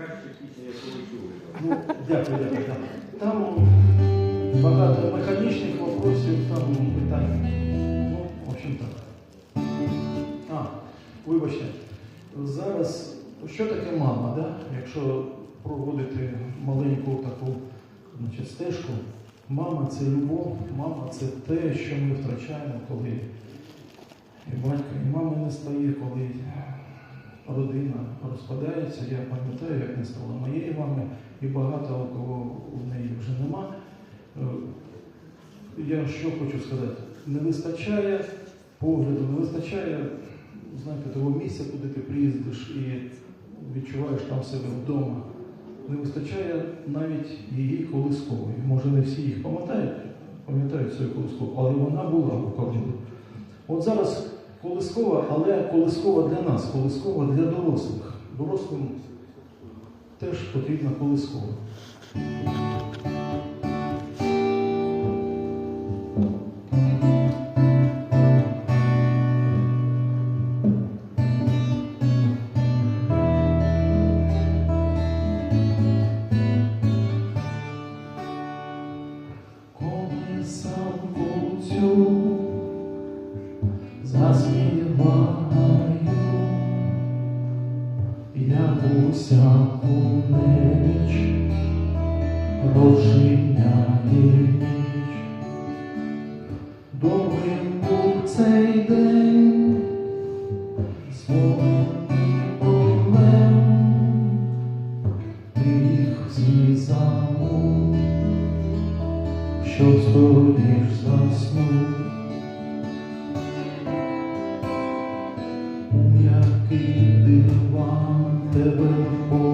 Найкраща пісня, яку ви. Там багато механічних вопросів, там питань. Ну, в общем так. А, вибачте, зараз що таке мама, да? якщо проводити маленьку таку значить, стежку, мама це любов, мама це те, що ми втрачаємо, коли і батько, і мами не стає, коли родина розпадається. Я пам'ятаю, як не стало моєї мами, і багато кого в неї вже нема. Е, Я що хочу сказати, не вистачає погляду, не вистачає, знаєте, того місця, куди ти приїздиш і відчуваєш там себе вдома. Не вистачає навіть її колискової. Може, не всі їх пам'ятають, пам'ятають свою колискову, але вона була у кожному. От зараз колискова, але колискова для нас, колискова для дорослих. Дорослим теж потрібна колискова. Колесам цю заспіваю, як усяку ніч розжиняє ніч. Довгим був цей день, свого проблем, ти їх всі забув щоб скоріш заснув. У який диван тебе в